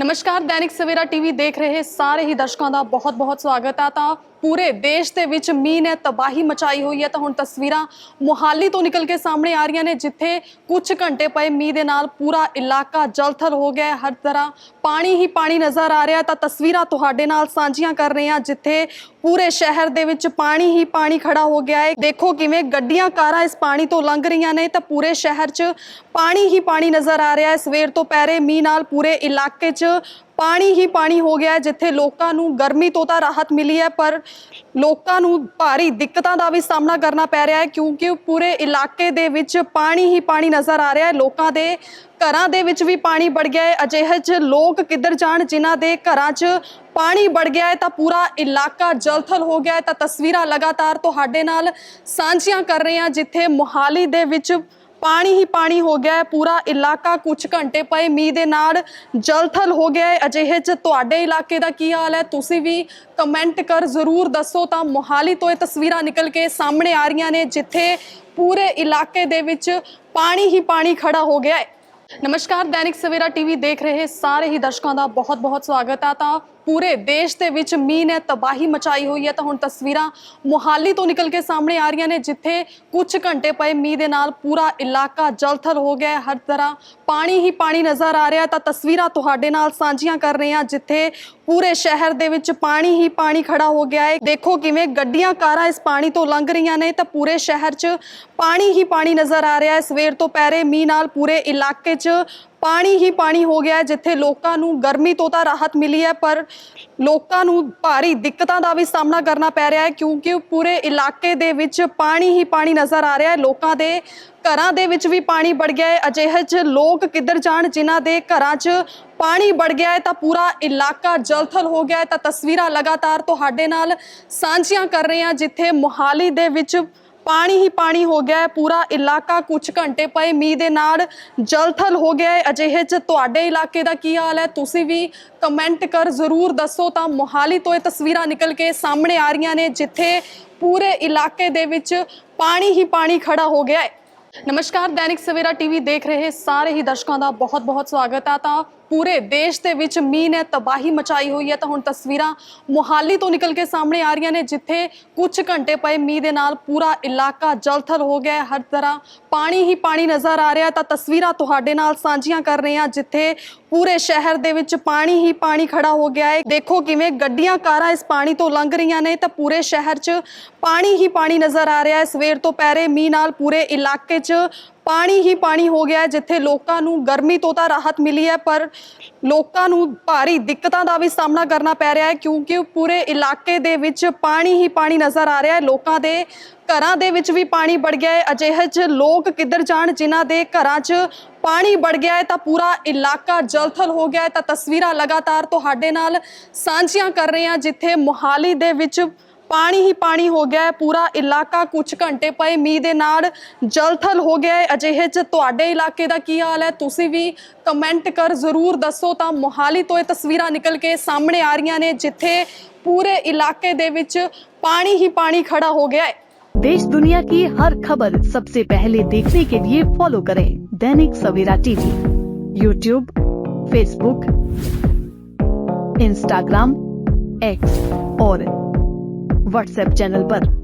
ਨਮਸਕਾਰ ਦੈਨਿਕ ਸਵੇਰਾ ਟੀਵੀ ਦੇਖ ਰਹੇ ਸਾਰੇ ਹੀ ਦਰਸ਼ਕਾਂ ਦਾ ਬਹੁਤ-ਬਹੁਤ ਸਵਾਗਤ ਹੈ। ਤਾਂ ਪੂਰੇ ਦੇਸ਼ ਦੇ ਵਿੱਚ ਮੀਂਹ ਨੇ ਤਬਾਹੀ ਮਚਾਈ ਹੋਈ ਹੈ ਤਾਂ ਹੁਣ ਤਸਵੀਰਾਂ ਮੁਹਾਲੀ ਤੋਂ ਨਿਕਲ ਕੇ ਸਾਹਮਣੇ ਆ ਰਹੀਆਂ ਨੇ, ਜਿੱਥੇ ਕੁਝ ਘੰਟੇ ਪਏ ਮੀਂਹ ਦੇ ਨਾਲ ਪੂਰਾ ਇਲਾਕਾ ਜਲਥਲ ਹੋ ਗਿਆ ਹੈ। ਹਰ ਤਰ੍ਹਾਂ ਪਾਣੀ ਹੀ ਪਾਣੀ ਨਜ਼ਰ ਆ ਰਿਹਾ ਤਾਂ ਤਸਵੀਰਾਂ ਤੁਹਾਡੇ ਨਾਲ ਸਾਂਝੀਆਂ ਕਰ ਰਹੇ ਹਾਂ, ਜਿੱਥੇ ਪੂਰੇ ਸ਼ਹਿਰ ਦੇ ਵਿੱਚ ਪਾਣੀ ਹੀ ਪਾਣੀ ਖੜਾ ਹੋ ਗਿਆ ਹੈ। ਦੇਖੋ ਕਿਵੇਂ ਗੱਡੀਆਂ ਕਾਰਾਂ ਇਸ ਪਾਣੀ ਤੋਂ ਲੰਘ ਰਹੀਆਂ ਨੇ ਤਾਂ ਪੂਰੇ ਸ਼ਹਿਰ 'ਚ ਪਾਣੀ ਹੀ ਪਾਣੀ ਨਜ਼ਰ ਆ ਰਿਹਾ ਹੈ। ਸਵੇਰ ਤੋਂ ਪਹਿਰੇ ਮੀਂਹ ਨਾਲ ਪੂਰੇ ਇਲਾਕੇ 'ਚ ਪਾਣੀ ਹੀ ਪਾਣੀ ਹੋ ਗਿਆ ਜਿੱਥੇ ਲੋਕਾਂ ਨੂੰ ਗਰਮੀ ਤੋਂ ਤਾਂ ਰਾਹਤ ਮਿਲੀ ਹੈ, ਪਰ ਲੋਕਾਂ ਨੂੰ ਭਾਰੀ ਦਿੱਕਤਾਂ ਦਾ ਵੀ ਸਾਹਮਣਾ ਕਰਨਾ ਪੈ ਰਿਹਾ ਹੈ, ਕਿਉਂਕਿ ਪੂਰੇ ਇਲਾਕੇ ਦੇ ਵਿੱਚ ਪਾਣੀ ਹੀ ਪਾਣੀ ਨਜ਼ਰ ਆ ਰਿਹਾ ਹੈ, ਲੋਕਾਂ ਦੇ ਘਰਾਂ ਦੇ ਵਿੱਚ ਵੀ ਪਾਣੀ ਵੜ ਗਿਆ ਹੈ। ਅਜਿਹੇ 'ਚ ਲੋਕ ਕਿੱਧਰ ਜਾਣ, ਜਿਨ੍ਹਾਂ ਦੇ ਘਰਾਂ 'ਚ ਪਾਣੀ ਵੜ ਗਿਆ ਹੈ, ਤਾਂ ਪੂਰਾ ਇਲਾਕਾ ਜਲਥਲ ਹੋ ਗਿਆ ਹੈ। ਤਾਂ ਤਸਵੀਰਾਂ ਲਗਾਤਾਰ ਤੁਹਾਡੇ ਨਾਲ ਸਾਂਝੀਆਂ ਕਰ ਰਹੇ ਹਾਂ, ਜਿੱਥੇ ਮੋਹਾਲੀ ਦੇ ਵਿੱਚ ਪਾਣੀ ਹੀ ਪਾਣੀ ਹੋ ਗਿਆ ਹੈ, ਪੂਰਾ ਇਲਾਕਾ ਕੁਝ ਘੰਟੇ ਪਏ ਮੀਂਹ ਦੇ ਨਾਲ ਜਲਥਲ ਹੋ ਗਿਆ ਹੈ। ਅਜਿਹੇ 'ਚ ਤੁਹਾਡੇ ਇਲਾਕੇ ਦਾ ਕੀ ਹਾਲ ਹੈ? ਤੁਸੀਂ ਵੀ ਕਮੈਂਟ ਕਰ ਜ਼ਰੂਰ ਦੱਸੋ ਤਾਂ ਮੋਹਾਲੀ ਤੋਂ ਇਹ ਤਸਵੀਰਾਂ ਨਿਕਲ ਕੇ ਸਾਹਮਣੇ ਆ ਰਹੀਆਂ ਨੇ, ਜਿੱਥੇ ਪੂਰੇ ਇਲਾਕੇ ਦੇ ਵਿੱਚ ਪਾਣੀ ਹੀ ਪਾਣੀ ਖੜਾ ਹੋ ਗਿਆ ਹੈ। ਨਮਸਕਾਰ, ਦੈਨਿਕ ਸਵੇਰਾ ਟੀਵੀ ਦੇਖ ਰਹੇ ਸਾਰੇ ਹੀ ਦਰਸ਼ਕਾਂ ਦਾ ਬਹੁਤ-ਬਹੁਤ ਸਵਾਗਤ ਹੈ। ਤਾਂ ਪੂਰੇ ਦੇਸ਼ ਦੇ ਵਿੱਚ ਮੀਂਹ ਨੇ ਤਬਾਹੀ ਮਚਾਈ ਹੋਈ ਹੈ। ਤਾਂ ਹੁਣ ਤਸਵੀਰਾਂ ਮੁਹਾਲੀ ਤੋਂ ਨਿਕਲ ਕੇ ਸਾਹਮਣੇ ਆ ਰਹੀਆਂ ਨੇ, ਜਿੱਥੇ ਕੁਝ ਘੰਟੇ ਪਏ ਮੀਂਹ ਦੇ ਨਾਲ ਪੂਰਾ ਇਲਾਕਾ ਜਲਥਲ ਹੋ ਗਿਆ ਹਰ ਤਰ੍ਹਾਂ ਪਾਣੀ ਹੀ ਪਾਣੀ ਨਜ਼ਰ ਆ ਰਿਹਾ ਤਾਂ ਤਸਵੀਰਾਂ ਤੁਹਾਡੇ ਨਾਲ ਸਾਂਝੀਆਂ ਕਰ ਰਹੇ ਹਾਂ, ਜਿੱਥੇ ਪੂਰੇ ਸ਼ਹਿਰ ਦੇ ਵਿੱਚ ਪਾਣੀ ਹੀ ਪਾਣੀ ਖੜਾ ਹੋ ਗਿਆ ਹੈ। ਦੇਖੋ ਕਿਵੇਂ ਗੱਡੀਆਂ, ਕਾਰਾਂ ਇਸ ਪਾਣੀ ਤੋਂ ਲੰਘ ਰਹੀਆਂ ਨੇ ਤਾਂ ਪੂਰੇ ਸ਼ਹਿਰ 'ਚ ਪਾਣੀ ਹੀ ਪਾਣੀ ਨਜ਼ਰ ਆ ਰਿਹਾ ਹੈ। ਸਵੇਰ ਤੋਂ ਪਹਿਰੇ ਮੀਂਹ ਨਾਲ ਪੂਰੇ ਇਲਾਕੇ 'ਚ ਪਾਣੀ ਹੀ ਪਾਣੀ ਹੋ ਗਿਆ ਹੈ, ਜਿੱਥੇ ਲੋਕਾਂ ਨੂੰ ਗਰਮੀ ਤੋਂ ਤਾਂ ਰਾਹਤ ਮਿਲੀ ਹੈ, ਪਰ ਲੋਕਾਂ ਨੂੰ ਭਾਰੀ ਦਿੱਕਤਾਂ ਦਾ ਵੀ ਸਾਹਮਣਾ ਕਰਨਾ ਪੈ ਰਿਹਾ ਹੈ, ਕਿਉਂਕਿ ਪੂਰੇ ਇਲਾਕੇ ਦੇ ਵਿੱਚ ਪਾਣੀ ਹੀ ਪਾਣੀ ਨਜ਼ਰ ਆ ਰਿਹਾ ਹੈ। ਲੋਕਾਂ ਦੇ ਘਰਾਂ ਦੇ ਵਿੱਚ ਵੀ ਪਾਣੀ ਵੜ ਗਿਆ ਹੈ। ਅਜਿਹੇ 'ਚ ਲੋਕ ਕਿੱਧਰ ਜਾਣ, ਜਿਨ੍ਹਾਂ ਦੇ ਘਰਾਂ 'ਚ ਪਾਣੀ ਵੜ ਗਿਆ ਹੈ, ਤਾਂ ਪੂਰਾ ਇਲਾਕਾ ਜਲਥਲ ਹੋ ਗਿਆ ਹੈ। ਤਾਂ ਤਸਵੀਰਾਂ ਲਗਾਤਾਰ ਤੁਹਾਡੇ ਨਾਲ ਸਾਂਝੀਆਂ ਕਰ ਰਹੇ ਹਾਂ, ਜਿੱਥੇ ਮੋਹਾਲੀ ਦੇ ਵਿੱਚ ਪਾਣੀ ਹੀ ਪਾਣੀ ਹੋ ਗਿਆ ਹੈ, ਪੂਰਾ ਇਲਾਕਾ ਕੁਝ ਘੰਟੇ ਪਏ ਮੀਂਹ ਦੇ ਨਾਲ ਜਲਥਲ ਹੋ ਗਿਆ ਹੈ। ਅਜਿਹੇ 'ਚ ਤੁਹਾਡੇ ਇਲਾਕੇ ਦਾ ਕੀ ਹਾਲ ਹੈ? ਤੁਸੀਂ ਵੀ ਕਮੈਂਟ ਕਰ ਜ਼ਰੂਰ ਦੱਸੋ ਤਾਂ ਮੋਹਾਲੀ ਤੋਂ ਇਹ ਤਸਵੀਰਾਂ ਨਿਕਲ ਕੇ ਸਾਹਮਣੇ ਆ ਰਹੀਆਂ ਨੇ, ਜਿੱਥੇ ਪੂਰੇ ਇਲਾਕੇ ਦੇ ਵਿੱਚ ਪਾਣੀ ਹੀ ਪਾਣੀ ਖੜਾ ਹੋ ਗਿਆ ਹੈ। ਨਮਸਕਾਰ, ਦੈਨਿਕ ਸਵੇਰਾ ਟੀਵੀ ਦੇਖ ਰਹੇ ਸਾਰੇ ਹੀ ਦਰਸ਼ਕਾਂ ਦਾ ਬਹੁਤ-ਬਹੁਤ ਸਵਾਗਤ ਹੈ ਤਾਂ ਪੂਰੇ ਦੇਸ਼ ਦੇ ਵਿੱਚ ਮੀਂਹ ਨੇ ਤਬਾਹੀ ਮਚਾਈ ਹੋਈ ਹੈ ਤਾਂ ਹੁਣ ਤਸਵੀਰਾਂ ਮੁਹਾਲੀ ਤੋਂ ਨਿਕਲ ਕੇ ਸਾਹਮਣੇ ਆ ਰਹੀਆਂ ਨੇ, ਜਿੱਥੇ ਕੁਝ ਘੰਟੇ ਪਏ ਮੀਂਹ ਦੇ ਨਾਲ ਪੂਰਾ ਇਲਾਕਾ ਜਲਥਲ ਹੋ ਗਿਆ ਹੈ। ਹਰ ਤਰ੍ਹਾਂ ਪਾਣੀ ਹੀ ਪਾਣੀ ਨਜ਼ਰ ਆ ਰਿਹਾ ਤਾਂ ਤਸਵੀਰਾਂ ਤੁਹਾਡੇ ਨਾਲ ਸਾਂਝੀਆਂ ਕਰ ਰਹੇ ਹਾਂ, ਜਿੱਥੇ ਪੂਰੇ ਸ਼ਹਿਰ ਦੇ ਵਿੱਚ ਪਾਣੀ ਹੀ ਪਾਣੀ ਖੜਾ ਹੋ ਗਿਆ ਹੈ। ਦੇਖੋ ਕਿਵੇਂ ਗੱਡੀਆਂ ਕਾਰਾਂ ਇਸ ਪਾਣੀ ਤੋਂ ਲੰਘ ਰਹੀਆਂ ਨੇ ਤਾਂ ਪੂਰੇ ਸ਼ਹਿਰ 'ਚ ਪਾਣੀ ਹੀ ਪਾਣੀ ਨਜ਼ਰ ਆ ਰਿਹਾ ਹੈ। ਸਵੇਰ ਤੋਂ ਪੈਰੇ ਮੀਂਹ ਨਾਲ ਪੂਰੇ ਇਲਾਕੇ 'ਚ ਪਾਣੀ ਹੀ ਪਾਣੀ ਹੋ ਗਿਆ ਜਿੱਥੇ ਲੋਕਾਂ ਨੂੰ ਗਰਮੀ ਤੋਂ ਤਾਂ ਰਾਹਤ ਮਿਲੀ ਹੈ, ਪਰ ਲੋਕਾਂ ਨੂੰ ਭਾਰੀ ਦਿੱਕਤਾਂ ਦਾ ਵੀ ਸਾਹਮਣਾ ਕਰਨਾ ਪੈ ਰਿਹਾ ਹੈ, ਕਿਉਂਕਿ ਪੂਰੇ ਇਲਾਕੇ ਦੇ ਵਿੱਚ ਪਾਣੀ ਹੀ ਪਾਣੀ ਨਜ਼ਰ ਆ ਰਿਹਾ ਹੈ, ਲੋਕਾਂ ਦੇ ਘਰਾਂ ਦੇ ਵਿੱਚ ਵੀ ਪਾਣੀ ਵੜ ਗਿਆ ਹੈ, ਅਜਿਹੇ 'ਚ ਲੋਕ ਕਿੱਧਰ ਜਾਣ, ਜਿਨ੍ਹਾਂ ਦੇ ਘਰਾਂ 'ਚ ਪਾਣੀ ਵੜ ਗਿਆ ਹੈ, ਤਾਂ ਪੂਰਾ ਇਲਾਕਾ ਜਲਥਲ ਹੋ ਗਿਆ ਹੈ, ਤਾਂ ਤਸਵੀਰਾਂ ਲਗਾਤਾਰ ਤੁਹਾਡੇ ਨਾਲ ਸਾਂਝੀਆਂ ਕਰ ਰਹੇ ਹਾਂ, ਜਿੱਥੇ ਮੋਹਾਲੀ ਦੇ ਵਿੱਚ ਪਾਣੀ ਹੀ ਪਾਣੀ ਹੋ ਗਿਆ ਹੈ ਪੂਰਾ ਇਲਾਕਾ ਕੁਝ ਘੰਟੇ ਪਏ ਮੀਂਹ ਦੇ ਨਾਲ ਜਲਥਲ ਹੋ ਗਿਆ ਹੈ ਅਜਿਹੇ 'ਚ ਤੁਹਾਡੇ ਇਲਾਕੇ ਦਾ ਕੀ ਹਾਲ ਹੈ ਤੁਸੀਂ ਵੀ ਕਮੈਂਟ ਕਰ ਜ਼ਰੂਰ ਦੱਸੋ ਤਾਂ ਮੋਹਾਲੀ ਤੋਂ ਇਹ ਤਸਵੀਰਾਂ ਨਿਕਲ ਕੇ ਸਾਹਮਣੇ ਆ ਰਹੀਆਂ ਨੇ ਜਿੱਥੇ ਪੂਰੇ ਇਲਾਕੇ ਦੇ ਵਿੱਚ ਪਾਣੀ ਹੀ ਪਾਣੀ ਖੜਾ ਹੋ ਗਿਆ ਹੈ देश दुनिया की हर खबर सबसे पहले देखने के लिए फॉलो करें Dainik Savera TV YouTube Facebook Instagram X और व्हाट्सएप चैनल पर।